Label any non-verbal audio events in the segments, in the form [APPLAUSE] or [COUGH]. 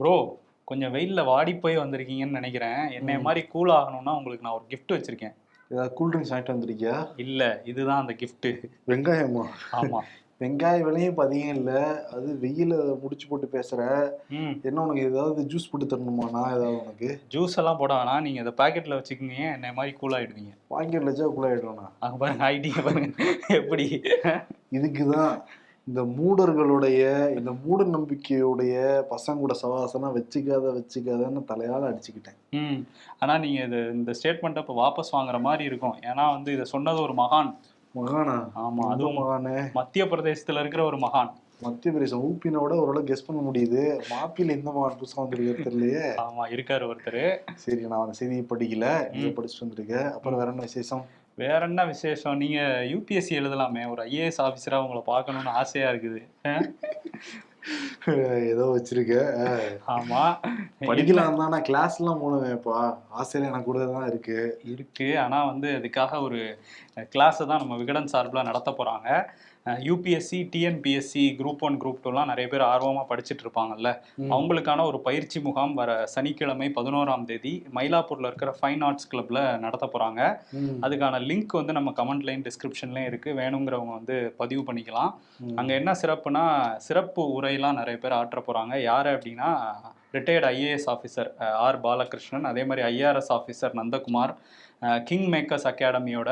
Bro கொஞ்சம் வெயில்ல வாடி போய் வந்திருக்கீங்கன்னு நினைக்கிறேன். என்னைய மாதிரி கூல் ஆகணும்னா உங்களுக்கு நான் ஒரு gift வச்சிருக்கேன். ஏதாவது கூல்ட்ரிங்க்ஸ் வாங்கிட்டு வந்திருக்கியா? இல்ல இதுதான் அந்த gift. வெங்காயமா? ஆமா. வெங்காய விலையும் இப்ப அதிகம் இல்ல. அது வெயில முடிச்சு போட்டு பேசுற. ம். என்ன உனக்கு ஏதாவது ஜூஸ் போட்டு தரணுமா? நான் ஏதாவது உனக்கு? ஜூஸ் எல்லாம் போட வேணாம். நீங்க இதை பாக்கெட்ல வச்சுக்கோங்க. என்னை மாதிரி கூல் ஆயிடுவீங்க. வாங்கிட்டு வச்சா குள்ளாயிடுவேண்ணா அங்க பாருங்க ஐடியா பாருங்க. எப்படி? இதுக்குதான். இந்த மூடர்களுடைய இந்த மூட நம்பிக்கையுடைய பசங்க கூட சவாசனம் வச்சுக்காத வச்சுக்காதன்னு தலையால அடிச்சுக்கிட்டேன். ம். ஆனா நீங்க இது இந்த ஸ்டேட்மெண்ட் அப்ப வாபஸ் வாங்குற மாதிரி இருக்கும். ஏன்னா வந்து இதை சொன்னது ஒரு மகான். மகானா? ஆமா எந்த அதுவும் மகானே? மத்திய பிரதேசத்துல இருக்கிற ஒரு மகான். மத்திய பிரதேசம் ஊப்பினோட ஓரளவு கெஸ் பண்ண முடியுது. மாப்பியில் எந்த மகான் புதுசா வந்திருக்காரு தெரியலையே. ஆமா இருக்காரு ஒருத்தர். சரி நான் அந்த செய்தியை படிக்கல. நீங்க படிச்சுட்டு வந்திருக்கேன் அப்புறம் வேற என்ன விசேஷம்? வேற என்ன விசேஷம்? நீங்க யூபிஎஸ்சி எழுதலாமே. ஒரு ஐஏஎஸ் ஆபீசரா உங்களை பார்க்கணும்னு ஆசையா இருக்குது. ஏதோ வச்சிருக்க. அஹ். ஆமா. படிக்கலாம் தான். நான் கிளாஸ் எல்லாம் போனவேன்ப்பா ஆசிரியர் எனக்கு கூட தான் இருக்கு. இருக்கு. ஆனா வந்து அதுக்காக ஒரு கிளாஸை தான் நம்ம விகடன் சார்பில் நடத்த போறாங்க. UPSC TNPSC group one group டூலாம் நிறைய பேர் ஆர்வமா படிச்சுட்டு இருப்பாங்கல்ல. அவங்களுக்கான ஒரு பயிற்சி முகாம் வர சனிக்கிழமை பதினோராம் தேதி மயிலாப்பூர்ல இருக்கிற ஃபைன் ஆர்ட்ஸ் கிளப்ல நடத்த போறாங்க. ம். அதுக்கான லிங்க் வந்து நம்ம கமெண்ட் லைன் டிஸ்கிரிப்ஷன்லயும் இருக்கு. வேணுங்கிறவங்க வந்து பதிவு பண்ணிக்கலாம். அங்க என்ன சிறப்புனா சிறப்பு உரையெல்லாம் நிறைய பேர் ஆற்ற போறாங்க. யாரு அப்படின்னா retired IAS officer R Balakrishnan அதே மாதிரி IRS officer Nandakumar king makers அகாடமியோட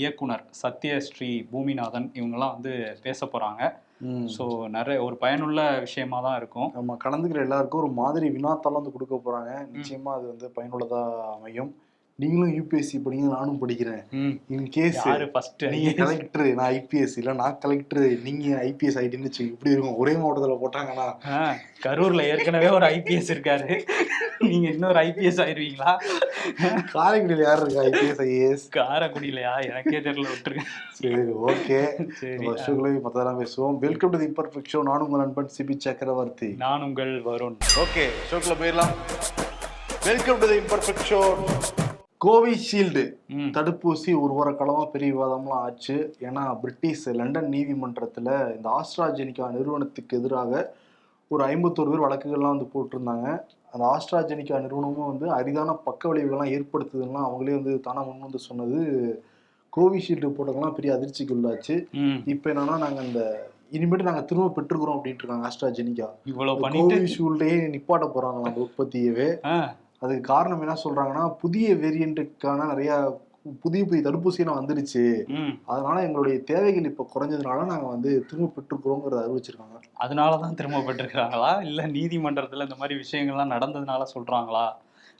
இயக்குனர் சத்யஸ்ரீ பூமிநாதன் இவங்கெல்லாம் வந்து பேச போறாங்க. ம். ஸோ நிறைய ஒரு பயனுள்ள விஷயமா தான் இருக்கும். நம்ம கலந்துக்கிற எல்லாருக்கும் ஒரு மாதிரி வினாத்தாளம் வந்து கொடுக்க போறாங்க. நிச்சயமா அது வந்து பயனுள்ளதா அமையும். நீங்களும் யூபிஎஸ்சி படிங்க நானும் படிக்கிறேன். இன் கேஸ் நீங்க கலெக்டர் நான் ஐபிஎஸ் இல்ல நான் கலெக்டர் நீங்க ஐபிஎஸ் ஆயிட்டுன்னு வச்சு இப்படி இருக்கும். ஒரே மாவட்டத்துல போட்டாங்கன்னா கரூர்ல ஏற்கனவே ஒரு ஐபிஎஸ் இருக்காரு. நீங்க இன்னொரு ஐபிஎஸ் ஆயிருவீங்களா? காரைக்குடியில் யார் இருக்கா ஐபிஎஸ் ஐஏஎஸ் காரைக்குடியிலையா? எனக்கே தெரியல விட்டுருங்க. சரி ஓகே. வருஷங்களை மத்ததெல்லாம் பேசுவோம். Welcome to the imperfect show நானும் உங்கள் நண்பன் சிபி சக்கரவர்த்தி. நான் உங்கள் வருண். ஓகே ஷோக்குள்ள போயிடலாம். Welcome to the imperfect show Covishield. தடுப்பூசி ஒரு வார காலமா பெரிய விவாதம்லாம் ஆச்சு. ஏன்னா பிரிட்டிஷ் லண்டன் நீதிமன்றத்துல இந்த ஆஸ்ட்ராஜெனிகா நிறுவனத்துக்கு எதிராக ஒரு ஐம்பத்தோரு பேர் வழக்குகள்லாம் வந்து போட்டிருந்தாங்க. அந்த ஆஸ்ட்ராஜெனிகா நிறுவனமும் வந்து அரிதான பக்க விளைவுகள்லாம் ஏற்படுத்துதுன்னா அவங்களே வந்து தானா முன் வந்து சொன்னது. கோவிஷீல்டு போட்டவங்கலாம் பெரிய அதிர்ச்சிக்கு உள்ளாச்சு. இப்போ என்னன்னா நாங்க இந்த இனிமேட்டு நாங்க திரும்ப பெற்றுக்கிறோம் அப்படின்ட்டு இருக்காங்க ஆஸ்ட்ராஜெனிகா. இவ்வளவு பண்ணிட்டு கோவிஷீல்டே நிப்பாட்ட போறாங்க அந்த உற்பத்தியவே. அதுக்கு காரணம் என்ன சொல்றாங்கன்னா புதிய வேரியண்ட்டுக்கான நிறைய புதிய புதிய தடுப்பூசியெல்லாம் வந்துருச்சு. அதனால எங்களுடைய தேவைகள் இப்ப குறைஞ்சதுனால நாங்க வந்து திரும்ப பெற்றுக்கிறோங்கிறத அறிவிச்சிருக்காங்க. அதனாலதான் திரும்ப பெற்றிருக்காங்களா இல்ல நீதிமன்றத்துல இந்த மாதிரி விஷயங்கள்லாம் நடந்ததுனால சொல்றாங்களா?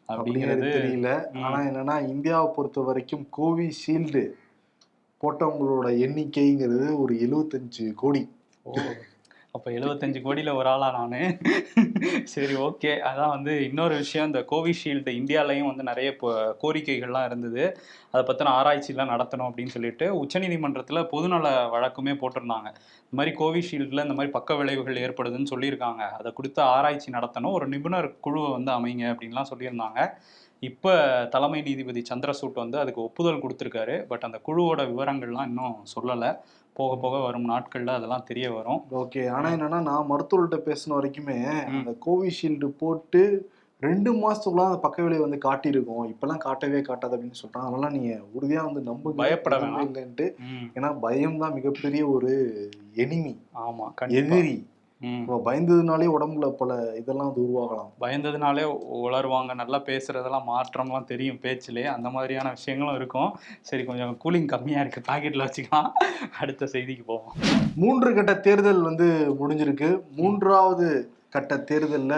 அப்படிங்கிறது தெரியல. ம். ஆனா என்னன்னா இந்தியாவை பொறுத்த வரைக்கும் கோவிஷீல்டு போட்டவங்களோட எண்ணிக்கைங்கிறது ஒரு எழுவத்தஞ்சு கோடி. அப்போ எழுபத்தஞ்சு கோடியில் ஒரு ஆளா நான். சரி ஓகே. அதான் வந்து இன்னொரு விஷயம் இந்த கோவிஷீல்டு இந்தியாலையும் வந்து நிறைய இப்போ கோரிக்கைகள்லாம் இருந்தது. அதை பற்றின ஆராய்ச்சிலாம் நடத்தணும் அப்படின்னு சொல்லிட்டு உச்சநீதிமன்றத்தில் பொதுநல வழக்குமே போட்டிருந்தாங்க. இந்த மாதிரி கோவிஷீல்டில் இந்த மாதிரி பக்க விளைவுகள் ஏற்படுதுன்னு சொல்லியிருக்காங்க. அதை கொடுத்து ஆராய்ச்சி நடத்தணும். ஒரு நிபுணர் குழுவை வந்து அமைங்க அப்படின்லாம் சொல்லியிருந்தாங்க. இப்போ தலைமை நீதிபதி சந்திரசூட் வந்து அதுக்கு ஒப்புதல் கொடுத்துருக்காரு. பட் அந்த குழுவோட விவரங்கள்லாம் இன்னும் சொல்லலை. போக போக வரும் நாட்களில் அதெல்லாம் தெரிய வரும். ஓகே. ஆனா என்னன்னா நான் மருத்துவர்கிட்ட பேசின வரைக்குமே. அந்த கோவிஷீல்டு போட்டு ரெண்டு மாசத்துக்குள்ள அந்த பக்க விளைவு வந்து காட்டியிருக்கோம். இப்பெல்லாம் காட்டவே காட்டாது அப்படின்னு சொல்றாங்க. அதனால நீங்க உறுதியா வந்து நம்ப பயப்பட. இல்லைன்ட்டு. ஏன்னா பயம் தான் மிகப்பெரிய ஒரு எனிமி ஆமா எதிரி. பயந்ததுனாலே உடம்புல பல இதெல்லாம் உருவாகலாம். பயந்ததுனாலே உளருவாங்க நல்லா பேசுறதெல்லாம் மாற்றம்லாம் தெரியும் பேச்சிலே. அந்த மாதிரியான விஷயங்களும் இருக்கும். சரி கொஞ்சம் கூலிங் கம்மியா இருக்கு. பாக்கெட்ல வச்சுக்கலாம். அடுத்த செய்திக்கு போவோம். மூன்று கட்ட தேர்தல் வந்து முடிஞ்சிருக்கு. மூன்றாவது கட்ட தேர்தல்ல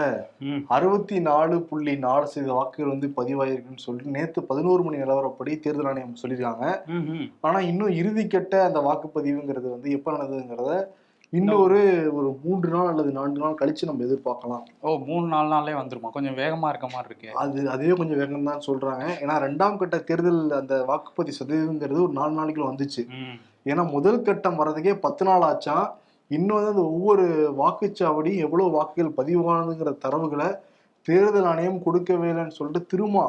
அறுபத்தி நாலு புள்ளி நாலு சதவீத வாக்குகள் வந்து பதிவாயிருக்குன்னு சொல்லிட்டு நேத்து பதினோரு மணி நிலவரப்படி தேர்தல் ஆணையம் சொல்லியிருக்காங்க. ம், ம் ஆனா இன்னும் இறுதிக்கட்ட அந்த வாக்குப்பதிவுங்கிறது வந்து எப்ப நடந்ததுங்கிறத இன்னொரு ஒரு மூன்று நாள் அல்லது நான்கு நாள் கழிச்சு நம்ம எதிர்பார்க்கலாம். ஓ மூணு நாலு நாள்லயே வந்துருமா? கொஞ்சம் வேகமா இருக்க மாதிரி இருக்கு. அது அதுவே கொஞ்சம் வேகம் தான் சொல்றாங்க. ஏன்னா ரெண்டாம் கட்ட தேர்தல் அந்த வாக்குப்பதிவு சதவீதங்கிறது ஒரு நாலு நாளைக்குள்ள வந்துச்சு. ஏன்னா முதல் கட்டம் வர்றதுக்கே பத்து நாள் ஆச்சாம் இன்னும் வந்து அந்த ஒவ்வொரு வாக்குச்சாவடி எவ்வளவு வாக்குகள் பதிவானதுங்கிற தரவுகளை தேர்தல் ஆணையம் கொடுக்கவே இல்லைன்னு சொல்லிட்டு திரும்ப.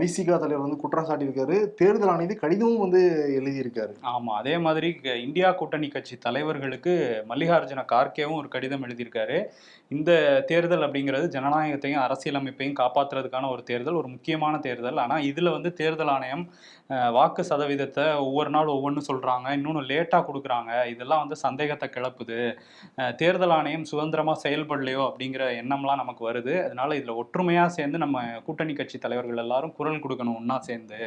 விசிகா தலைவர் வந்து குற்றம் சாட்டியிருக்காரு தேர்தல் ஆணையத்து கடிதமும் வந்து எழுதியிருக்காரு. ஆமா அதே மாதிரி இந்தியா கூட்டணி கட்சி தலைவர்களுக்கு மல்லிகார்ஜுன கார்கேவும் ஒரு கடிதம் எழுதியிருக்காரு. இந்த தேர்தல் அப்படிங்கிறது ஜனநாயகத்தையும் அரசியலமைப்பையும் காப்பாத்துறதுக்கான ஒரு தேர்தல் ஒரு முக்கியமான தேர்தல். ஆனா இதுல வந்து தேர்தல் ஆணையம் வாக்கு சதவீதத்தை ஒவ்வொரு நாள் ஒவ்வொன்று சொல்றாங்க. இன்னொன்று லேட்டா கொடுக்குறாங்க. இதெல்லாம் வந்து சந்தேகத்தை கிளப்புது. தேர்தல் ஆணையம் சுதந்திரமா செயல்படலையோ அப்படிங்கிற எண்ணம்லாம் நமக்கு வருது. அதனால இதுல ஒற்றுமையா சேர்ந்து நம்ம கூட்டணி கட்சி தலைவர்கள் எல்லாரும் குரல் கொடுக்கணும் ஒண்ணா சேர்ந்து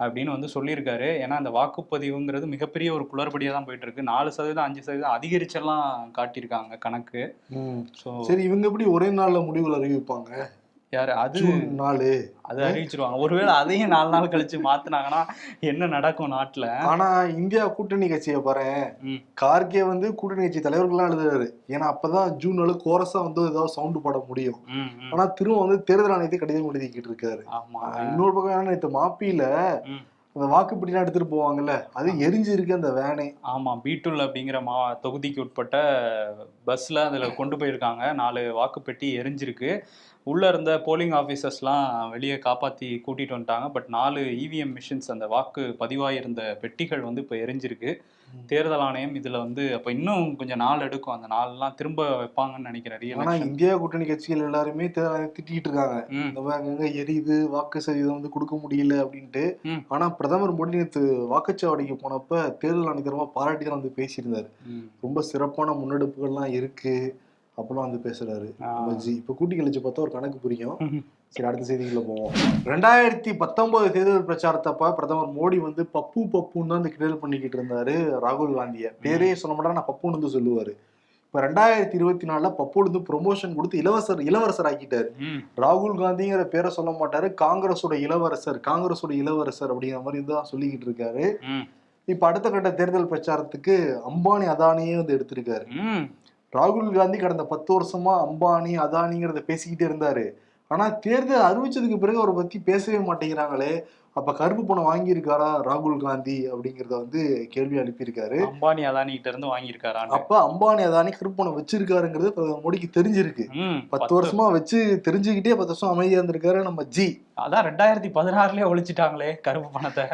அப்படின்னு வந்து சொல்லியிருக்காரு. ஏன்னா அந்த வாக்குப்பதிவுங்கிறது மிகப்பெரிய ஒரு குளறுபடியாக தான் போயிட்டு இருக்கு நாலு சதவீதம் அஞ்சு சதவீதம் அதிகரிச்செல்லாம் காட்டியிருக்காங்க கணக்கு. ஸோ சரி இவங்க எப்படி ஒரே நாள்ல முடிவுகள் அறிவிப்பாங்க? யார்? அது நாலு. அது அறிவிச்சிருவாங்க. ஒருவேளை அதையும் நாலு நாள் கழிச்சு மாத்துனாங்கன்னா என்ன நடக்கும் நாட்டுல? ஆனா இந்தியா கூட்டணி கட்சியை பாரு. கார்கே வந்து கூட்டணி கட்சி தலைவர்கள்லாம் எழுதுறாரு. ஏன்னா அப்பதான் ஜூன் நாலு கோரஸா வந்து ஏதாவது சவுண்ட் போட முடியும். ஆனா திரும்ப வந்து தேர்தல் ஆணையத்தை கடிதம் எழுதிக்கிட்டு இருக்காரு. ஆமா. இன்னொரு பக்கம் நேற்று மாப்பியில. அந்த வாக்குப்பெட்டிலாம் எடுத்துட்டு போவாங்கல்ல அது எரிஞ்சு இருக்கு அந்த வேனே. ஆமா பீட்டுல் அப்படிங்கிற மா தொகுதிக்கு உட்பட்ட பஸ்ல அதுல கொண்டு போயிருக்காங்க. நாலு வாக்குப்பெட்டி எரிஞ்சிருக்கு. உள்ள இருந்த போலிங் ஆஃபீஸர்ஸ்லாம் வெளியே காப்பாத்தி கூட்டிட்டு வந்துட்டாங்க. பட் நாலு இவிஎம் மிஷின்ஸ் அந்த வாக்கு பதிவாயிருந்த பெட்டிகள் வந்து இப்போ எரிஞ்சிருக்கு. தேர்தல் ஆணையம் இதுல வந்து அப்ப இன்னும் கொஞ்சம் நாள் எடுக்கும். அந்த நாள்லாம் திரும்ப வைப்பாங்கன்னு நினைக்கிறேன் ஆனா ரீஎலெக்ஷன் இந்தியா கூட்டணி கட்சிகள் எல்லாருமே தேர்தல் திட்டிட்டு இருக்காங்க. இந்த மாதிரி அங்கங்க எரியுது வாக்கு சதவீதம் வந்து கொடுக்க முடியல அப்படின்ட்டு. ம். ஆனா பிரதமர் மோடி நேற்று வாக்குச்சாவடிக்கு போனப்ப தேர்தல் ஆணையத்தரமா பாராட்டி தான் வந்து பேசியிருந்தாரு. ரொம்ப சிறப்பான முன்னெடுப்புகள்லாம் இருக்கு. அப்படிலாம் வந்து பேசுறாரு. ஜி இப்ப கூட்டி கழிச்சு பார்த்தா ஒரு கணக்கு புரியும். சரி அடுத்த செய்திக்குள்ள போவோம். ரெண்டாயிரத்தி பத்தொன்பது தேர்தல் பிரச்சாரத்தப்ப பிரதமர் மோடி வந்து பப்பு பப்புன்னு தான் கிண்டல் பண்ணிக்கிட்டு இருந்தாரு ராகுல் காந்திய. பேரே சொல்ல மாட்டா நான் பப்புன்னு வந்து சொல்லுவாரு. இப்ப ரெண்டாயிரத்தி இருபத்தி நாலுல பப்போடு வந்து ப்ரொமோஷன் கொடுத்து இளவரசர் இளவரசர் ஆக்கிட்டாரு. ராகுல் காந்திங்கிற பேரை சொல்ல மாட்டாரு. காங்கிரஸோட இளவரசர் காங்கிரஸோட இளவரசர் அப்படிங்கிற மாதிரி தான் சொல்லிக்கிட்டு இருக்காரு. இப்ப அடுத்த கட்ட தேர்தல் பிரச்சாரத்துக்கு அம்பானி அதானியே வந்து எடுத்திருக்காரு. ராகுல் காந்தி கடந்த பத்து வருஷமா அம்பானி அதானிங்கிறத பேசிக்கிட்டே இருந்தாரு. ஆனா தேர்தல் அறிவிச்சதுக்கு பிறகு அவரை பத்தி பேசவே மாட்டேங்கிறாங்களே அப்ப கருப்பு பணம் வாங்கியிருக்காரா ராகுல் காந்தி அப்படிங்கறத வந்து கேள்வி அனுப்பியிருக்காரு. அம்பானி அதானிகிட்ட இருந்து வாங்கியிருக்காரான்னு. அப்ப அம்பானி அதானி கருப்பு பணம் வச்சிருக்காருங்கிறது பிரதமர் மோடிக்கு தெரிஞ்சிருக்கு. பத்து. வருஷமா வச்சு தெரிஞ்சுக்கிட்டே பத்து வருஷம் அமைதியா இருந்திருக்காரு நம்ம ஜி. அதான் ரெண்டாயிரத்தி பதினாறுலயே ஒழிச்சிட்டாங்களே கருப்பு பணத்தை.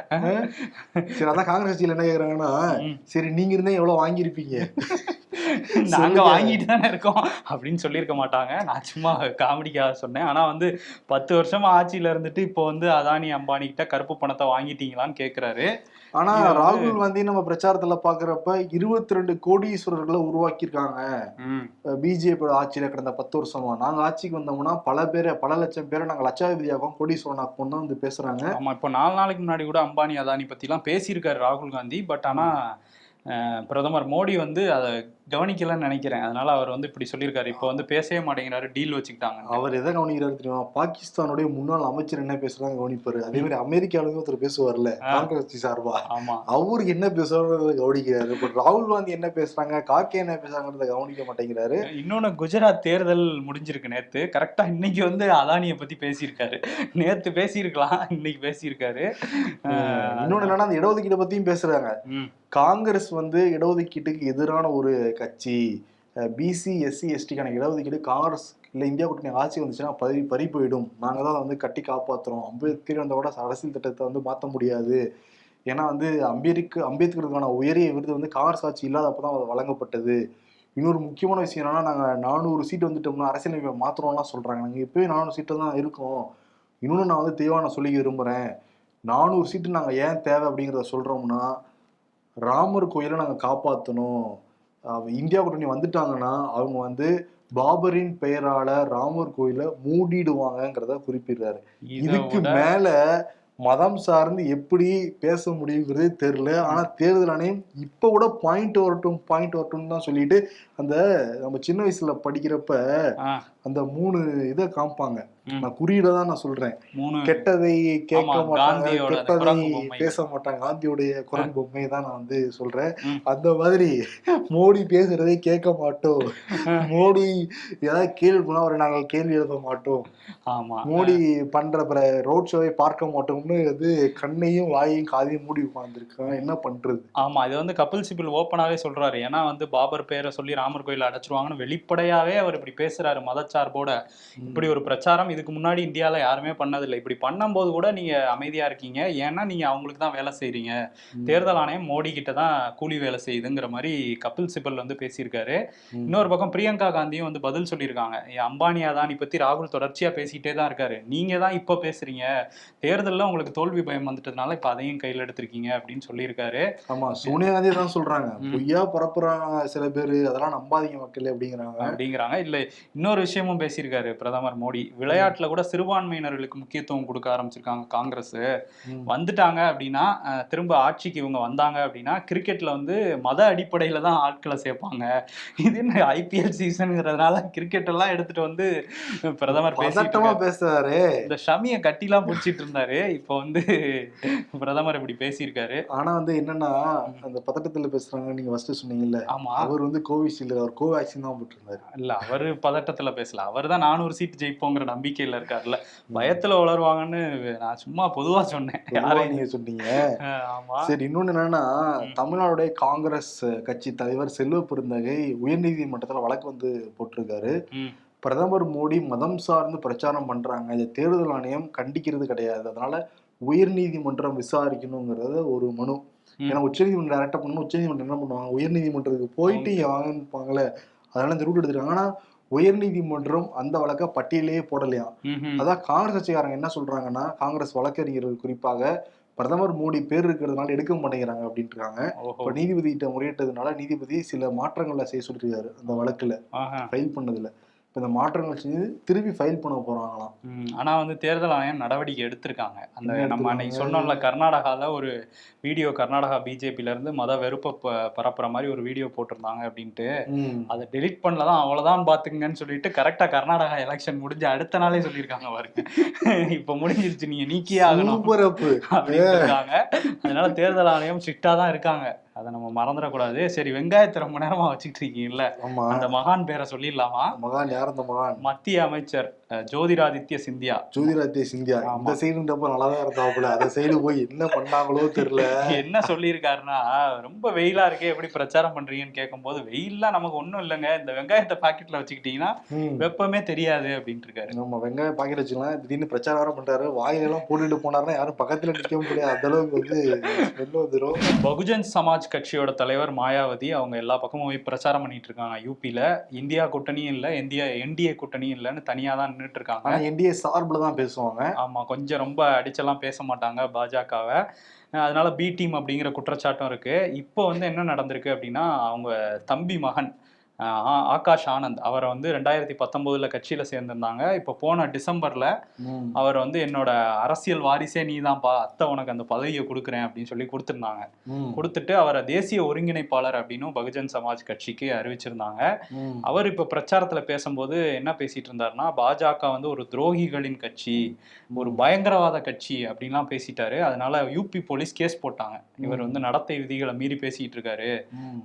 சரி அதான் காங்கிரஸ் கட்சியில என்ன கேக்குறாங்கன்னா. சரி நீங்க இருந்தா எவ்வளவு வாங்கியிருப்பீங்க? [LAUGHS] நாங்க. வாங்கிட்டு தானே இருக்கோம் அப்படின்னு சொல்லியிருக்க மாட்டாங்க. நான் சும்மா காமெடிக்காக சொன்னேன். ஆனா வந்து பத்து வருஷமா ஆட்சியில இருந்துட்டு இப்போ வந்து அதானி அம்பானி கிட்ட கருப்பு பணத்தை வாங்கிட்டீங்களான்னு கேக்குறாரு. ஆனா வந்து- ராகுல் காந்தி நம்ம பிரச்சாரத்துல பாக்குறப்ப இருபத்தி ரெண்டு கோடீஸ்வரர்களை உருவாக்கியிருக்காங்க. பிஜேபியோட ஆட்சியில கடந்த பத்து வருஷமா. நாங்க ஆட்சிக்கு வந்தோம்னா பல பேரை பல லட்சம் பேரை நாங்க லட்சாதிபதியாகவும் கோடீஸ்வரன் ஆக்கும் தான் வந்து பேசுறாங்க. ஆமா இப்போ நாலு நாளைக்கு முன்னாடி கூட அம்பானி அதானி பத்திலாம் பேசியிருக்காரு ராகுல் காந்தி. பட் ஆனா பிரதமர் மோடி வந்து அதை கவனிக்கலன்னு நினைக்கிறேன். அதனால அவர் வந்து இப்படி சொல்லியிருக்காரு. இப்போ வந்து பேசவே மாட்டேங்கிறாரு டீல் வச்சுக்கிட்டாங்க. அவர் எதை கவனிக்கிறாரு தெரியுமா? பாகிஸ்தானுடைய முன்னாள் அமைச்சர் என்ன பேசுறாங்க கவனிப்பாரு. அதே மாதிரி அமெரிக்காவிலும் ஒருத்தர் பேசுவார்ல. காங்கிரஸ் கட்சி சார்பா? ஆமா. அவரு என்ன பேசுறாருன்றத கவனிக்கிறாரு. இப்ப ராகுல் காந்தி என்ன பேசுறாங்க கார்கே என்ன பேசுறாங்கிறத கவனிக்க மாட்டேங்கிறாரு. இன்னொன்னு குஜராத் தேர்தல் முடிஞ்சிருக்கு நேத்து. கரெக்டா இன்னைக்கு வந்து அதானியை பத்தி பேசியிருக்காரு. நேத்து பேசியிருக்கலாம் இன்னைக்கு பேசியிருக்காரு. இன்னொன்னு என்னன்னா அந்த இடஒதுக்கீடு பத்தியும் பேசுறாங்க. காங்கிரஸ் வந்து இடஒதுக்கீட்டுக்கு எதிரான ஒரு கட்சி. பிசி எஸ்சி எஸ்டிக்கான இடஒதுக்கீடு காங்கிரஸ் இல்லை இந்தியா கூட்டணி ஆட்சி வந்துச்சுன்னா பதவி பறி போயிடும். நாங்கள் தான் வந்து கட்டி காப்பாற்றுறோம் அம்பேத்கர் வந்த கூட அரசியல் திட்டத்தை வந்து மாற்ற முடியாது. ஏன்னா வந்து அம்பேத்கர் அம்பேத்கருக்கான உயரிய விருது வந்து காங்கிரஸ் ஆட்சி இல்லாதப்போ தான் அது வழங்கப்பட்டது. இன்னொரு முக்கியமான விஷயம் என்னன்னா நாங்கள் நானூறு சீட் வந்துட்டோம்னா அரசியலமைப்பை மாற்றுறோம்லாம் சொல்கிறாங்க நாங்கள் இப்போயே நானூறு சீட்டு தான் இருக்கோம். இன்னொன்று நான் வந்து தெளிவாக நான் சொல்லி விரும்புகிறேன் நானூறு சீட்டு நாங்கள் ஏன் தேவை அப்படிங்கிறத சொல்கிறோம்னா ராமர் கோயிலை நாங்கள் காப்பாற்றணும் இந்தியா கூட்டணி வந்துட்டாங்கன்னா அவங்க வந்து பாபரின் பெயரால ராமர் கோயிலை மூடிடுவாங்கங்கிறத குறிப்பிடுறாரு. இதை இதுக்கு மேல மதம் சார்ந்து எப்படி பேச முடியுங்கிறதே தெரியல. ஆனா தேர்தல் ஆணையம் இப்ப கூட பாயிண்ட் வரட்டும் பாயிண்ட் வரட்டும் தான் சொல்லிட்டு அந்த நம்ம சின்ன வயசுல படிக்கிறப்ப அந்த மூணு இதை காமிப்பாங்க. நான் குறியீட தான் நான் சொல்றேன். கெட்டதை கேட்க மாட்டாங்க கெட்டதை. பேச மாட்டாங்க. காந்தியோடைய குரங்கு பொம்மை தான் நான் வந்து சொல்றேன். அந்த மாதிரி மோடி பேசுறதை கேட்க மாட்டோம். மோடி ஏதாவது கேள்வி பண்ணா அவரை நாங்கள் கேள்வி எழுப்ப மாட்டோம். ஆமா மோடி பண்ற ரோட் ஷோவை பார்க்க மாட்டோம் பொண்ணு வந்து கண்ணையும் வாயையும் காதையும் மூடி உட்காந்துருக்கான் என்ன பண்றது? ஆமா இது வந்து கபில் சிபில் ஓப்பனாவே சொல்றாரு. ஏன்னா வந்து பாபர் பேரை சொல்லி ராமர் கோயில அடைச்சிருவாங்கன்னு வெளிப்படையாவே அவர் இப்படி பேசுறாரு மதச்சார்போட. இப்படி ஒரு பிரச்சாரம் இதுக்கு முன்னாடி இந்தியால யாருமே பண்ணதில்லை. இப்படி பண்ணும்போது கூட நீங்க அமைதியா இருக்கீங்க. ஏன்னா நீங்க அவங்களுக்கு தான் வேலை செய்றீங்க. தேர்தல் ஆணையம் மோடி கிட்ட தான் கூலி வேலை செய்யுதுங்கிற மாதிரி கபில் சிபல் வந்து பேசியிருக்காரு. இன்னொரு பக்கம் பிரியங்கா காந்தியும் வந்து பதில் சொல்லியிருக்காங்க. "ஏன் அம்பானி அதானி பத்தி ராகுல் தொடர்ச்சியா பேசிட்டே தான் இருக்காரு. நீங்க தான் இப்ப பேசுறீங்க. தேர்தல்ல உங்களுக்கு தோல்வி பயம் வந்துட்டதுனால இப்ப அதையும் கையில் எடுத்திருக்கீங்க அப்படின்னு சொல்லியிருக்காரு. ஆமா சோனியா காந்தி தான் சொல்றாங்க. ம். பொய்யா பரப்புறாங்க சில பேரு. அதெல்லாம் நம்பாதீங்க மக்கள் அப்படிங்கிறாங்க. அப்படிங்கிறாங்க. இல்ல இன்னொரு விஷயமும் பேசியிருக்காரு பிரதமர் மோடி. விளையாட்டுல கூட சிறுபான்மையினர்களுக்கு முக்கியத்துவம் கொடுக்க ஆரம்பிச்சிருக்காங்க காங்கிரஸ். வந்துட்டாங்க அப்படின்னா திரும்ப ஆட்சிக்கு இவங்க வந்தாங்க அப்படின்னா கிரிக்கெட்ல வந்து மத அடிப்படையில தான் ஆட்களை சேர்ப்பாங்க. இது என்ன ஐபிஎல் சீசனுங்கிறதுனால கிரிக்கெட் எல்லாம் எடுத்துட்டு வந்து பிரதமர் பேசிட்டு பதட்டமா இருக்காரு. பேசுறாரு. இந்த ஷமிய கட்டிலாம் பிடிச்சிட்டு இருந்தாரு. இப்போ வந்து பிரதமர் இப்படி பேசியிருக்காரு. ஆனா வந்து என்னன்னா அந்த பதட்டத்துல பேசுறாங்க நீங்க ஃபர்ஸ்ட் சொன்னீங்கல்ல ஆமா. அவர் வந்து கோவிஷீல்டு அவர் கோவேக்சின் தான் போட்டிருந்தாரு. இல்ல அவரு பதட்டத்துல பேசல. அவர் தான் நானூறு சீட் ஜெயிப்போங்கிற நம்பிக்கையில இருக்காருல்ல. பயத்துல வளருவாங்கன்னு நான் சும்மா பொதுவா சொன்னேன். யாரையும் நீங்க சொன்னீங்க. அஹ் ஆமா. சரி இன்னொன்னு என்னன்னா ம். தமிழ்நாடுடைய காங்கிரஸ் கட்சி தலைவர் செல்வ பெருந்தகை உயர்நீதிமன்றத்துல வழக்கு வந்து போட்டிருக்காரு. பிரதமர் மோடி மதம் சார்ந்து பிரச்சாரம் பண்றாங்க. இதை தேர்தல் ஆணையம் கண்டிக்கிறது கிடையாது. அதனால உயர்நீதிமன்றம் விசாரிக்கணுங்கிறத ஒரு மனு. ஏன்னா உச்சநீதிமன்றம் டேரக்டா பண்ணணும் உச்சநீதிமன்றம் என்ன பண்ணுவாங்க? உயர்நீதிமன்றத்துக்கு போயிட்டு இங்க வாங்கப்பாங்களே அதனால இந்த ரூட் எடுத்துருக்காங்க ஆனா உயர்நீதிமன்றம் அந்த வழக்க பட்டியலையே போடலையாம் ம்ஹும். அதான் காங்கிரஸ் கட்சிக்காரங்க என்ன சொல்றாங்கன்னா காங்கிரஸ் வழக்கறிஞர்கள் குறிப்பாக பிரதமர் மோடி பேர் இருக்கிறதுனால எடுக்க மாட்டேங்கிறாங்க அப்படின்ட்டு இருக்காங்க இப்ப நீதிபதி கிட்ட முறையிட்டதுனால நீதிபதி சில மாற்றங்களை செய்ய சொல்லிருக்காரு அந்த வழக்குல. ஃபைல் பண்ணதுல. இப்ப இந்த மாற்றங்கள் செஞ்சு திருப்பி ஃபைல் பண்ண போறாங்களாம். ம், ஆனா வந்து தேர்தல் ஆணையம் நடவடிக்கை எடுத்திருக்காங்க. அந்த நம்ம அன்னைக்கு? சொன்னோம்ல கர்நாடகால ஒரு வீடியோ கர்நாடகா பிஜேபில இருந்து மத வெறுப்ப ப- பரப்புற மாதிரி ஒரு வீடியோ போட்டிருந்தாங்க அப்படின்ட்டு. அதை டெலிட் பண்ணலதான் அவ்வளவுதான் பாத்துக்கங்கன்னு சொல்லிட்டு கரெக்டா கர்நாடகா எலெக்ஷன் முடிஞ்ச அடுத்த நாளே சொல்லியிருக்காங்க பாருங்க. [LAUGHS] இப்ப முடிஞ்சிருச்சு நீங்க நீக்கியே ஆகணும் அதனால தேர்தல் ஆணையம் ஸ்ட்ரிக்டா தான் இருக்காங்க. அதை நம்ம மறந்துடக்கூடாது. சரி வெங்காயத்தை ரொம்ப நேரமா வச்சுக்கிட்டு இருக்கீங்கல்ல. அந்த மகான் பேரை சொல்லிடலாமா? மகான் யார் அந்த மகான்? மத்திய அமைச்சர். ஜோதிராதித்ய சிந்தியா. ஜோதிராஜ்ய சிந்தியா. இந்த சைடுன்றப்ப நல்லா தான் இருந்தாப்புல அந்த சைடு போய் என்ன பண்ணாங்களோ தெரியல. என்ன சொல்லியிருக்காருன்னா ரொம்ப வெயிலா இருக்கே எப்படி பிரச்சாரம் பண்றீங்கன்னு கேட்கும்போது வெயில்லாம் நமக்கு ஒண்ணும் இல்லைங்க. இந்த வெங்காயத்தை பாக்கெட்ல வச்சுக்கிட்டீங்கன்னா. வெப்பமே தெரியாது அப்படின்ட்டு இருக்காரு நம்ம வெங்காயம் பாக்கெட் வச்சுக்கலாம். திடீர்னு பிரச்சாரம் வேற பண்றாரு. வாயிலெல்லாம் போட்டுட்டு போனாருன்னா யாரும் பக்கத்துல நிக்க முடியாது. அந்த அளவுக்கு வந்து ஸ்மெல் வந்துரும். பகுஜன் சமாஜ் கட்சியோட தலைவர் மாயாவதி அவங்க எல்லா பக்கமும் போய் பிரச்சாரம் பண்ணிட்டு இருக்காங்க. யூபில இந்தியா கூட்டணியும் இல்ல இந்தியா என்டிஏ கூட்டணியும் இல்லைன்னு தனியா தான் நின்றுட்டு இருக்காங்க என்டிஏ சார்பில் தான் பேசுவாங்க. ஆமா கொஞ்சம் ரொம்ப அடிச்செல்லாம் பேச மாட்டாங்க பாஜகவை. அதனால பி டீம் அப்படிங்கிற குற்றச்சாட்டும் இருக்கு. இப்போ வந்து என்ன நடந்திருக்கு அப்படின்னா அவங்க தம்பி மகன் ஆகாஷ் ஆனந்த். அவரை வந்து ரெண்டாயிரத்தி பத்தொன்பதுல கட்சியில சேர்ந்திருந்தாங்க. இப்போ போன டிசம்பர்ல. அவர் வந்து என்னோட அரசியல் வாரிசே நீதான்ப்பா அத்தை உனக்கு அந்த பதவியை கொடுக்குறேன் அப்படின்னு சொல்லி கொடுத்துருந்தாங்க. கொடுத்துட்டு அவரை தேசிய ஒருங்கிணைப்பாளர் அப்படின்னும் பகுஜன் சமாஜ் கட்சிக்கு அறிவிச்சிருந்தாங்க. அவர் இப்ப பிரச்சாரத்துல பேசும்போது என்ன பேசிட்டு இருந்தாருன்னா பாஜக வந்து ஒரு துரோகிகளின் கட்சி ஒரு பயங்கரவாத கட்சி அப்படின்லாம் பேசிட்டாரு. அதனால யூபி போலீஸ் கேஸ் போட்டாங்க. இவர் வந்து நடத்தை விதிகளை மீறி பேசிட்டு இருக்காரு.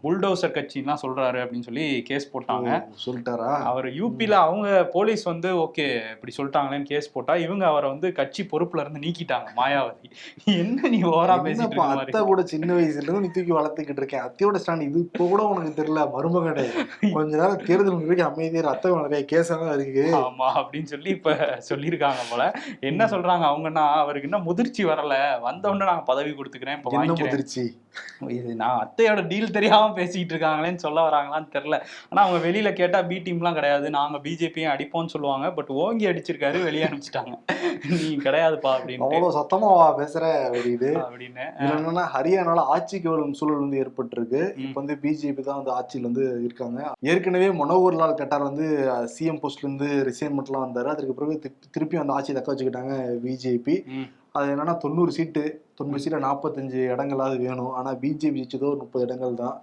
புல்டோசர் கட்சின்லாம் சொல்றாரு அப்படின்னு சொல்லி கேஸ் போட்டாங்க. சொல்லிட்டாரா? அவர் யூபில அவங்க போலீஸ் வந்து ஓகே இப்படி சொல்லிட்டாங்களேன்னு கேஸ் போட்டா இவங்க அவரை வந்து கட்சி பொறுப்புல இருந்து நீக்கிட்டாங்க மாயாவதி. என்ன நீ ஓவரா பேசிட்டு அத்தை கூட சின்ன வயசுல இருந்து நீ தூக்கி வளர்த்துக்கிட்டு இருக்கேன். அத்தையோட ஸ்டாண்ட் இது இப்போ கூட உனக்கு தெரியல மருமகனே கொஞ்ச நேரம் தேர்தல் வரைக்கும் அமைதியார் அத்தை நிறைய கேஸ் எல்லாம் இருக்கு. ஆமா அப்படின்னு சொல்லி இப்ப சொல்லியிருக்காங்க போல. என்ன சொல்றாங்க அவங்கன்னா அவருக்கு இன்னும் முதிர்ச்சி வரல. வந்த உடனே நாங்க பதவி கொடுத்துக்கிறேன் இப்ப முதிர்ச்சி? இது நான் அத்தையோட டீல் தெரியாம பேசிட்டு இருக்காங்களேன்னு சொல்ல வராங்களான்னு தெரியல. ஆனா அவங்க வெளியில கேட்டா பி டீம்லாம் கிடையாது. நாங்க பிஜேபியும் அடிப்போம்னு சொல்லுவாங்க. பட் ஓங்கி அடிச்சிருக்காரு வெளியே அனுப்பிச்சிட்டாங்க. நீ கிடையாதுப்பா அப்படின்ட்டு. அவ்வளவு சத்தமாவா பேசுற அப்படின்னு. அப்படின்னு என்னன்னா ஹரியானால ஆட்சிக்கு வரும் சூழல் வந்து ஏற்பட்டிருக்கு. இப்ப வந்து பிஜேபி தான் வந்து ஆட்சியில் வந்து இருக்காங்க. ஏற்கனவே மனோகர் லால் கட்டார் வந்து சிஎம் போஸ்ட்ல இருந்து ரிசைன்மெண்ட்லாம் வந்தாரு. அதுக்கு பிறகு திருப்பி- அந்த ஆட்சி தக்க வச்சுக்கிட்டாங்க பிஜேபி. அது என்னன்னா தொண்ணூறு சீட்டு தொண்ணூறு சீட்டை நாற்பத்தஞ்சு இடங்களாவது வேணும். ஆனா பிஜேபி ஜெயிச்சதோ ஒரு முப்பது இடங்கள் தான்.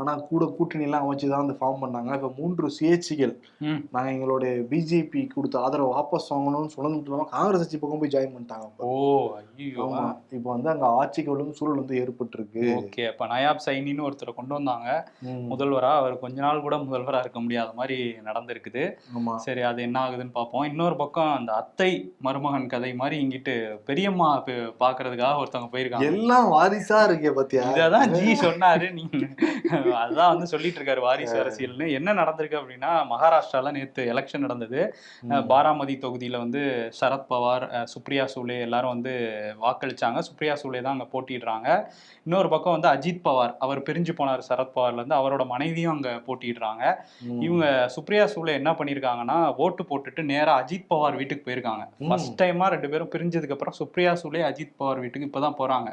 ஆனா கூட கூட்டணி எல்லாம் அமைச்சு தான் வந்து ஃபார்ம் பண்ணாங்க. இப்ப மூன்று சுயேட்சைகள் ம். நாங்க எங்களுடைய பிஜேபி கொடுத்த ஆதரவு வாபஸ் வாங்கணும்னு சொன்னது மட்டும் இல்லாம காங்கிரஸ் கட்சி பக்கம் போய் ஜாயின் பண்ணிட்டாங்க. ஓ ஐயோ. இப்போ வந்து அங்க ஆட்சிக்கு விழும் சூழல் வந்து ஏற்பட்டிருக்கு. ஓகே. அப்ப நயாப் சைனின்னு ஒருத்தரை கொண்டு வந்தாங்க. முதல்வரா அவர் கொஞ்ச நாள் கூட முதல்வரா இருக்க முடியாத மாதிரி நடந்திருக்குது. ஆமா. சரி அது என்ன ஆகுதுன்னு பார்ப்போம். இன்னொரு பக்கம் அந்த அத்தை மருமகன் கதை மாதிரி இங்கிட்டு பெரியம்மா பே- பாக்குறதுக்காக ஒருத்தவங்க போயிருக்காங்க. எல்லாம் வாரிசா இருக்கே பாத்தியா? இததான் ஜி சொன்னாரு. நீங்க அதான் வந்து சொல்லிட்டு இருக்காரு வாரிசு அரசியல்னு. என்ன நடந்திருக்கு அப்படின்னா மகாராஷ்டிரால நேத்து எலெக்ஷன் நடந்தது. பாராமதி தொகுதியில வந்து சரத் பவார் அஹ் சுப்ரியா சூலே எல்லாரும் வந்து வாக்களிச்சாங்க. சுப்ரியா சூலே தான் அங்க போட்டிடுறாங்க இன்னொரு பக்கம் வந்து அஜித் பவார் அவர் பிரிஞ்சு போனார் சரத் பவார்ல இருந்து. அவரோட மனைவியும் அங்க போட்டிடுறாங்க. இவங்க சுப்ரியா சூலே என்ன பண்ணிருக்காங்கன்னா ஓட்டு போட்டுட்டு நேரா அஜித் பவார் வீட்டுக்கு போயிருக்காங்க. ஃபர்ஸ்ட் டைமா ரெண்டு பேரும் பிரிஞ்சதுக்கு அப்புறம் சுப்ரியா சூலே அஜித் பவார் வீட்டுக்கு இப்பதான் போறாங்க.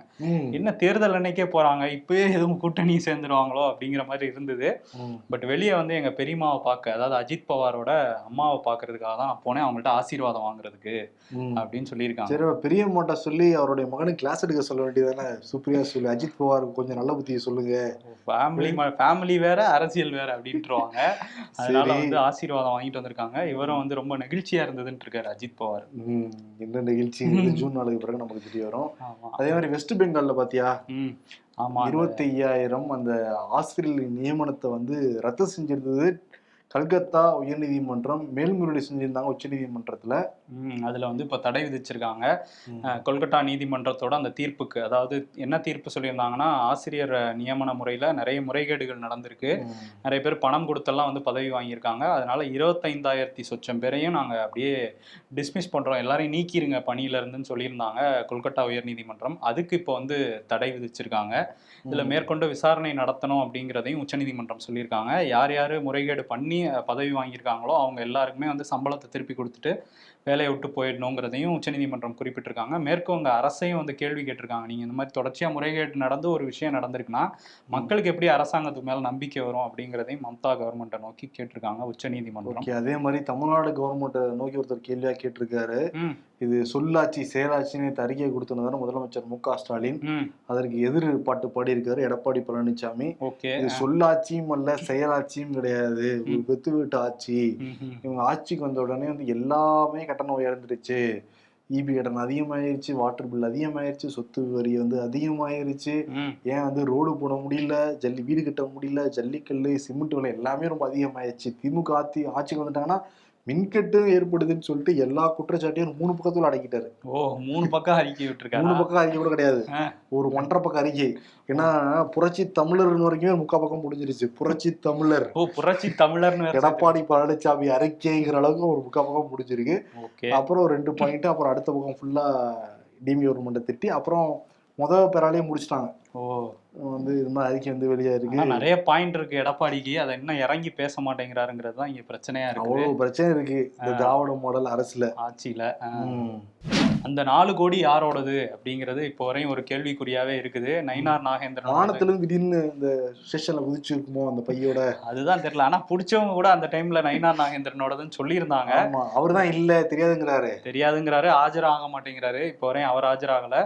என்ன தேர்தல் அன்னைக்கே போறாங்க. இப்பயே எதுவும் கூட்டணி சேர்ந்துருவாங்களோ அப்படிங்கிற மாதிரி இருந்தது. பட் வெளியே வந்து எங்க பெரியம்மாவை பார்க்க அதாவது அஜித் பவாரோட அம்மாவை பார்க்கறதுக்காக தான் நான் போனேன். அவங்கள்ட்ட ஆசீர்வாதம் வாங்குறதுக்கு. அப்படின்னு சொல்லியிருக்காங்க. சரி அவ பெரிய மாட்டா சொல்லி அவருடைய மகனுக்கு கிளாஸ் எடுக்க சொல்ல வேண்டியதானே சுப்ரியா சொல்லி அஜித் பவாருக்கு கொஞ்சம் நல்ல புத்தியை சொல்லுங்க. ஃபேமிலி ஃபேமிலி வேற அரசியல் வேற அப்படின்ட்டுருவாங்க. அதனால. வந்து ஆசீர்வாதம் வாங்கிட்டு வந்திருக்காங்க. இவரும் வந்து ரொம்ப நெகிழ்ச்சியா இருந்ததுன்னு இருக்காரு அஜித் பவார். என்ன நிகழ்ச்சி ஜூன் நாளுக்கு பிறகு நமக்கு தெரிய வரும். அதே மாதிரி வெஸ்ட் பெங்கால்ல பாத்தியா? ஆமா இருபத்தி ஐயாயிரம் அந்த ஆசிரியர் நியமனத்தை வந்து ரத்து செஞ்சிருந்தது கல்கத்தா உயர்நீதிமன்றம் மேல்முறையீடு செஞ்சிருந்தாங்க உச்சநீதிமன்றத்துல. ம் அதுல வந்து இப்ப தடை விதிச்சிருக்காங்க. கொல்கத்தா நீதிமன்றத்தோட அந்த தீர்ப்புக்கு அதாவது என்ன தீர்ப்பு சொல்லியிருந்தாங்கன்னா ஆசிரியர் நியமன முறையில நிறைய முறைகேடுகள் நடந்திருக்கு. நிறைய பேர் பணம் கொடுத்தெல்லாம் வந்து பதவி வாங்கியிருக்காங்க. அதனால இருபத்தைந்தாயிரத்தி சொச்சம் பேரையும் நாங்க அப்படியே டிஸ்மிஸ் பண்றோம். எல்லாரையும் நீக்கிருங்க பணியில இருந்துன்னு சொல்லியிருந்தாங்க கொல்கத்தா உயர்நீதிமன்றம். அதுக்கு இப்போ வந்து தடை விதிச்சிருக்காங்க. இதுல. மேற்கொண்டு விசாரணை நடத்தணும் அப்படிங்கிறதையும் உச்சநீதிமன்றம் சொல்லியிருக்காங்க. யார் யார் முறைகேடு பண்ணி பதவி வாங்கியிருக்காங்களோ அவங்க எல்லாருக்குமே வந்து சம்பளத்தை திருப்பி கொடுத்துட்டு வேலையை விட்டு போயிடணுங்கிறதையும் உச்சநீதிமன்றம் குறிப்பிட்டிருக்காங்க. மேற்கொங்க அரசையும் வந்து கேள்வி கேட்டிருக்காங்க. நீங்க இந்த மாதிரி தொடர்ச்சியா முறைகேடு நடந்து ஒரு விஷயம் நடந்திருக்குன்னா மக்களுக்கு எப்படி அரசாங்கத்துக்கு மேல நம்பிக்கை வரும் அப்படிங்கிறதையும் மம்தா கவர்மெண்ட்டை நோக்கி கேட்டிருக்காங்க உச்சநீதிமன்றம் அதே மாதிரி தமிழ்நாடு கவர்மெண்ட்டை நோக்கி ஒருத்தர் கேள்வியா கேட்டிருக்காரு. இது சொல்லாட்சி செயலாட்சின்னு அறிக்கை கொடுத்தனதான முதலமைச்சர் மு க ஸ்டாலின். அதற்கு எதிர் பாட்டு பாடியிருக்காரு. எடப்பாடி பழனிசாமி. இது சொல்லாட்சியும் அல்ல செயலாட்சியும் கிடையாது. ஒரு வெத்து வீட்டு ஆட்சி. இவங்க ஆட்சிக்கு வந்த உடனே வந்து எல்லாமே கட்டணம் உயர்ந்துருச்சு இபி கட்டணம் அதிகமாயிருச்சு வாட்டர் பில் அதிகமாயிருச்சு சொத்து வரி வந்து அதிகமாயிருச்சு. ஏன் வந்து ரோடு போட முடியல ஜல்லி வீடு கட்ட முடியல ஜல்லிக்கல்லு சிமெண்ட் விலை எல்லாமே ரொம்ப அதிகமாயிருச்சு. திமுக ஆட்சி ஆட்சிக்கு வந்துட்டாங்கன்னா மின்கட்டும் ஏற்படுதுன்னு சொல்லிட்டு எல்லா குற்றச்சாட்டையும் மூணு பக்கத்துல அடக்கிட்டாரு. ஓ மூணு பக்கம் அறிக்கை மூணு விட்டுருக்காங்க பக்கம் அறிக்கை கூட கிடையாது. ஒரு ஒன்றரை பக்கம் அறிக்கை. ஏன்னா புரட்சி தமிழர் வரைக்குமே முக்கா பக்கம் முடிஞ்சிருச்சு. புரட்சி தமிழர். ஓ புரட்சி தமிழர்னு எடப்பாடி பழனிசாமி அறிக்கைங்கிற அளவுக்கு ஒரு முக்கா பக்கம் முடிஞ்சிருக்கு. அப்புறம் ரெண்டு பாயிண்ட் அப்புறம் அடுத்த பக்கம் ஃபுல்லா டிமி கவர்மெண்ட்டை திட்டி அப்புறம் முதல் பேராலேயே முடிச்சிட்டாங்க. ஓ. வந்து இது மாதிரி அறிக்கை வந்து வெளியா இருக்கு. நிறைய பாயிண்ட் இருக்கு. எடப்பாடிக்கு அதை இன்னும் இறங்கி பேச மாட்டேங்கிறாருங்கிறது தான் இங்க பிரச்சனையா இருக்கு. அவ்வளவு பிரச்சனை இருக்கு. இந்த திராவிட மாடல் அரசுல. ஆட்சியில. அந்த நாலு கோடி யாரோடது அப்படிங்கிறது இப்போ வரையும் ஒரு கேள்விக்குறியாவே இருக்குது. நயினார் நாகேந்திரன் வானத்துல இருந்து திடீர்னு இந்த ஸ்டேஷன்ல குதிச்சிருக்குமோ அந்த பையோட? அதுதான் தெரியல. ஆனா புடிச்சவங்க கூட அந்த டைம்ல நயினார் நாகேந்திரனோடதுன்னு சொல்லியிருந்தாங்க. ஆமா. அவர்தான் இல்ல தெரியாதுங்கிறாரு. தெரியாதுங்கிறாரு. ஆஜராக மாட்டேங்கிறாரு. இப்போ வரையும் அவர் ஆஜராகல.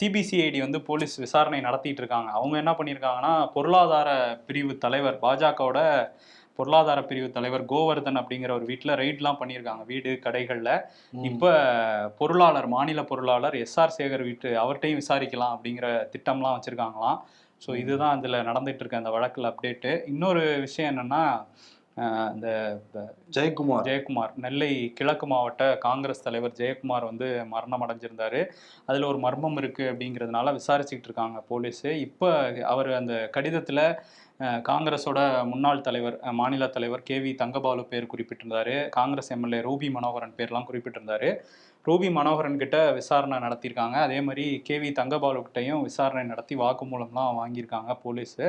சிபிசிஐடி வந்து போலீஸ் விசாரணை நடத்திட்டு இருக்காங்க. அவங்க என்ன பண்ணியிருக்காங்கன்னா பொருளாதார பிரிவு தலைவர் பாஜகவோட பொருளாதார பிரிவு தலைவர் கோவர்தன் அப்படிங்கிற ஒரு வீட்டில் ரெய்ட்லாம் பண்ணியிருக்காங்க. வீடு கடைகளில். இப்போ பொருளாளர் மாநில பொருளாளர் எஸ்ஆர் சேகர் வீட்டு அவர்கிட்டையும் விசாரிக்கலாம் அப்படிங்கிற திட்டம்லாம் வச்சுருக்காங்களாம். ஸோ இதுதான் அதில் நடந்துட்டு இருக்க அந்த வழக்கில் அப்டேட்டு இன்னொரு விஷயம் என்னன்னா இந்த ஜெயக்குமார். ஜெயக்குமார். நெல்லை கிழக்கு மாவட்ட காங்கிரஸ் தலைவர் ஜெயக்குமார் வந்து மரணம் அடைஞ்சிருந்தாரு. அதுல ஒரு மர்மம் இருக்கு அப்படிங்கிறதுனால விசாரிச்சுக்கிட்டு இருக்காங்க போலீஸ். இப்போ அவர் அந்த கடிதத்துல காங்கிரஸோட முன்னாள் தலைவர் மாநில தலைவர் கே வி தங்கபாலு பேர் குறிப்பிட்டிருந்தாரு. காங்கிரஸ் எம்எல்ஏ ரூபி மனோகரன் பேர்லாம் குறிப்பிட்டிருந்தாரு. ரூபி மனோகரன் கிட்ட விசாரணை நடத்தியிருக்காங்க. அதே மாதிரி கே வி தங்கபாலு கிட்டையும் விசாரணை நடத்தி வாக்குமூலம்லாம் வாங்கியிருக்காங்க போலீஸ்.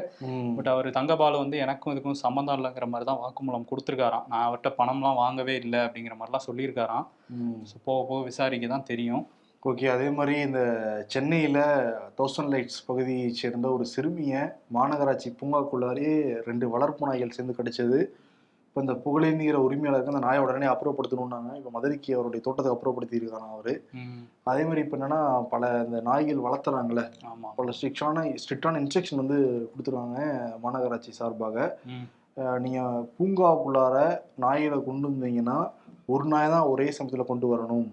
பட் அவர் தங்கபாலு வந்து எனக்கும் இதுக்கும் சம்மந்தம் இல்லைங்கிற மாதிரி தான் வாக்குமூலம் கொடுத்துருக்காராம். நான் அவர்கிட்ட பணம்லாம் வாங்கவே இல்லை அப்படிங்கிற மாதிரிலாம் சொல்லியிருக்காராம். ஸோ போக போக விசாரிக்க தான் தெரியும். ஓகே அதே மாதிரி இந்த சென்னையில தௌசண்ட் லைட்ஸ் பகுதியை சேர்ந்த ஒரு சிறுமியை மாநகராட்சி பூங்காக்குள்ளாரே ரெண்டு வளர்ப்பு நாய்கள் சேர்ந்து கடிச்சது. இப்போ இந்த புகழேந்திங்கிற உரிமையாளருக்கு அந்த நாயை உடனே அப்புறப்படுத்தணும்னாங்க. இப்போ மதுரைக்கு அவருடைய தோட்டத்தை அப்புறப்படுத்தி இருக்காங்க அவரு அதே மாதிரி இப்போ என்னன்னா பல இந்த நாய்கள் வளர்த்துறாங்கல்ல. ஆமா. பல ஸ்ட்ரிக்டான ஸ்ட்ரிக்டான இன்ஸ்ட்ரக்ஷன் வந்து கொடுத்துருக்காங்க மாநகராட்சி சார்பாக. ம், அஹ் நீங்க பூங்காவுக்குள்ளார நாய்களை கொண்டு வந்தீங்கன்னா ஒரு நாய் தான் ஒரே சமயத்தில் கொண்டு வரணும்.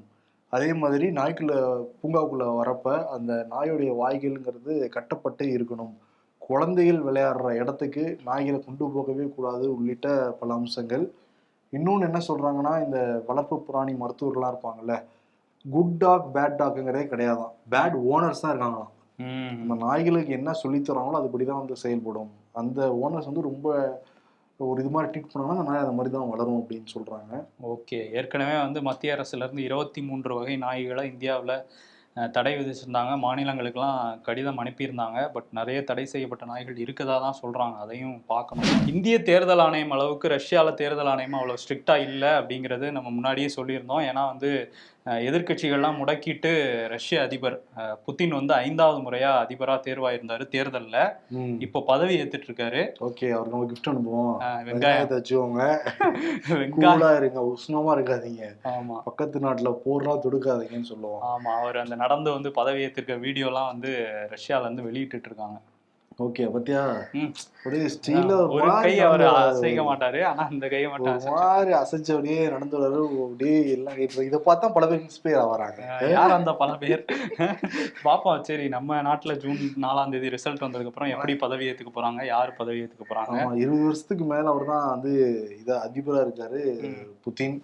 அதே மாதிரி நாய்க்குள்ள பூங்காவுக்குள்ள வரப்ப அந்த நாயுடைய வாய்கள்ங்கிறது கட்டப்பட்டு இருக்கணும். குழந்தைகள் விளையாடுற இடத்துக்கு நாய்களை கொண்டு போகவே கூடாது உள்ளிட்ட பல அம்சங்கள். இன்னொன்று என்ன சொல்றாங்கன்னா இந்த வளர்ப்பு பிராணி மருத்துவர்கள்லாம் இருப்பாங்கல்ல குட் டாக் பேட் டாக்குங்கிறதே கிடையாதான். பேட் ஓனர்ஸ் தான் இருக்காங்களாம். நம்ம நாய்களுக்கு என்ன சொல்லித் தராங்களோ அதுபடி தான் வந்து செயல்படும். அந்த ஓனர்ஸ் வந்து ரொம்ப ஒரு இது மாதிரி ட்ரீட் பண்ணாங்கன்னா அந்த நாய் மாதிரி தான் வளரும் அப்படின்னு சொல்கிறாங்க ஓகே. ஏற்கனவே வந்து மத்திய அரசுலேருந்து இருபத்தி மூன்று வகை நாய்களை இந்தியாவில் தடை விதிச்சிருந்தாங்க. மாநிலங்களுக்கெல்லாம் கடிதம் அனுப்பியிருந்தாங்க. பட் நிறைய தடை செய்யப்பட்ட நாய்கள் இருக்கதா தான் சொல்றாங்க. அதையும் பார்க்கணும். இந்திய தேர்தல் ஆணையம் அளவுக்கு ரஷ்யால தேர்தல் ஆணையம் அவ்வளோ ஸ்ட்ரிக்டா இல்லை அப்படிங்கிறது நம்ம முன்னாடியே சொல்லியிருந்தோம். ஏன்னா வந்து அஹ், எதிர்க்கட்சிகள்லாம் முடக்கிட்டு ரஷ்ய அதிபர் புதின் வந்து ஐந்தாவது முறையா அதிபரா தேர்வாயிருந்தாரு தேர்தல்ல. இப்போ பதவி ஏத்துட்டு இருக்காரு ஓகே அவருக்கு நம்ம கிஃப்ட் அனுப்புவோம். வெங்காயத்தை வச்சுக்கோங்க வெங்காயம். [LAUGHS] இருங்க உஷ்ணமா இருக்காதீங்க. ஆமா. பக்கத்து நாட்டுல போர்னா தொடுக்காதீங்கன்னு சொல்லுவோம். ஆமா அவர் அந்த நடந்து வந்து பதவி வீடியோலாம் வந்து ரஷ்யாவிலேருந்து இருந்து வெளியிட்டு இருக்காங்க. ஓகே பத்தியா. ஒரே ஸ்டீல ஒரு கை அவர் அசைக்க மாட்டாரு ஆனா இந்த கையை மட்டும். மாதிரி அசைச்ச அப்படியே நடந்து வர்றாரு அப்படியே எல்லாம் இப்ப இதை பார்த்தா பல பேர் இன்ஸ்பயர் ஆகிறாங்க யார் அந்த பல பேர்? பாப்போம் சரி நம்ம நாட்டுல ஜூன் நாலாம் தேதி ரிசல்ட் வந்ததுக்கு அப்புறம் எப்படி பதவி ஏத்துக்க போறாங்க? யார் பதவி ஏத்துக்க போறாங்க? இருபது வருஷத்துக்கு மேல அவர் தான் வந்து இத அதிபரா இருக்காரு. புதின்.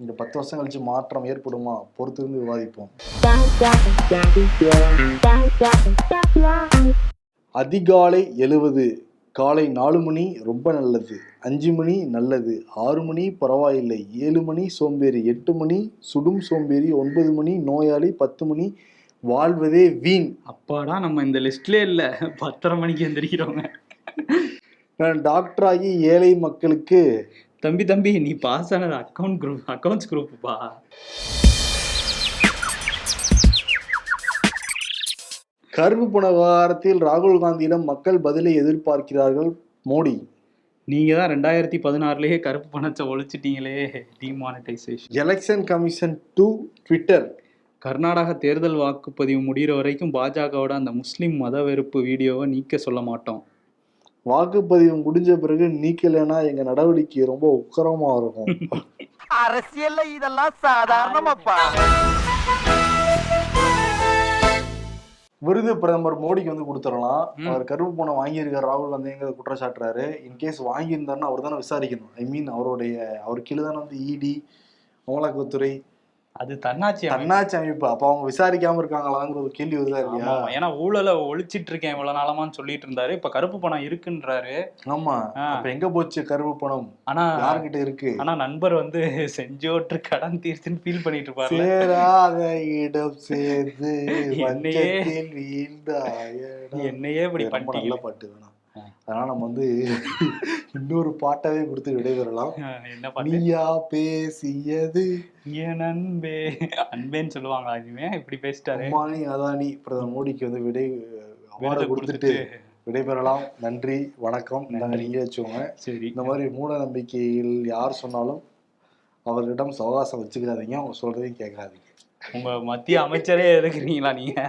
இந்த பத்து வருஷம் கழிச்சு மாற்றம் ஏற்படுமா? பொறுத்து இருந்து விவாதிப்போம் அதிகாலை எழுவது. காலை நாலு மணி ரொம்ப நல்லது. அஞ்சு மணி நல்லது. ஆறு மணி பரவாயில்லை. ஏழு மணி சோம்பேறி. எட்டு மணி சுடும் சோம்பேறி. ஒன்பது மணி நோயாளி. பத்து மணி வாழ்வதே வீண். அப்பாடா நம்ம இந்த லிஸ்ட்லயே இல்ல. பத்தரை மணிக்கு எந்திரிக்கிறவங்க. நான் டாக்டராகி ஏழை மக்களுக்கு தம்பி தம்பி நீ பாஸ் ஆனது அக்கௌண்ட் குரூப் அக்கௌண்ட்ஸ் குரூப்புப்பா. கருப்பு பண விவகாரத்தில் ராகுல் காந்தியிடம் மக்கள் பதிலை எதிர்பார்க்கிறார்கள் மோடி. நீங்க தான் ரெண்டாயிரத்தி பதினாறுலயே கருப்பு பணத்தை ஒழிச்சிட்டீங்களே demonetisation election commission to Twitter Karnataka தேர்தல் வாக்குப்பதிவு முடிகிற வரைக்கும் பாஜகவோட அந்த முஸ்லிம் மத வெறுப்பு வீடியோவை நீக்க சொல்ல மாட்டோம். வாக்குப்பதிவு முடிஞ்ச பிறகு நீக்கலைன்னா எங்க நடவடிக்கை ரொம்ப உக்கரமா இருக்கும். [LAUGHS] அரசியல்ல இதெல்லாம் சாதாரணமாப்பா. விருது பிரதமர் மோடிக்கு வந்து கொடுத்துடலாம். அவர் கருப்பு பணம் வாங்கியிருக்காரு ராகுல் காந்திங்கிறத குற்றச்சாட்டுறாரு இன்கேஸ் வாங்கியிருந்தாருன்னா அவர் தானே விசாரிக்கணும். ஐ மீன் அவருடைய அவர் கீழே தானே வந்து இடி அமலாக்கத்துறை அது தன்னாட்சி. தன்னாட்சி அமைப்பு. அப்ப அவங்க விசாரிக்காம இருக்காங்களாங்கிற ஒரு கேள்வி வருதா இல்லையா? ஏன்னா ஊழலை ஒழிச்சிட்டு இருக்கேன் இவ்வளவு நாளமான்னு சொல்லிட்டு இருந்தாரு. இப்ப கருப்பு பணம் இருக்குன்றாரு. ஆமா. ஆ. அப்ப எங்க போச்சு கருப்பு பணம்? ஆனா யார்கிட்ட இருக்கு? ஆனா நண்பர் வந்து செஞ்சோற்று கடன் தீர்த்துன்னு ஃபீல் பண்ணிட்டு இருப்பாரு சேராத இடம் சேர்ந்து [LAUGHS] என்னையே-. என்னையே இப்படி பண்ணிட்டீங்க. பாட்டு வேணாம். அதனால நம்ம வந்து இன்னொரு பாட்டாவே கொடுத்து விடைபெறலாம். நீயா பேசியது. என் அன்பே அன்பேன்னு சொல்லுவாங்க இனிமே இப்படி பேசிட்டாரு. அம்மானி அதானி பிரதமர் மோடிக்கு வந்து விடை அவார்டு கொடுத்துட்டு விடைபெறலாம். நன்றி வணக்கம். நீங்க வச்சுக்கோங்க சரி. இந்த மாதிரி மூட நம்பிக்கைகள் யார் சொன்னாலும் அவர்களிடம் சவகாசம் வச்சுக்காதீங்க. அவங்க சொல்றதையும் கேட்காதீங்க. உங்க மத்திய அமைச்சரே எதுக்குறீங்களா நீங்க?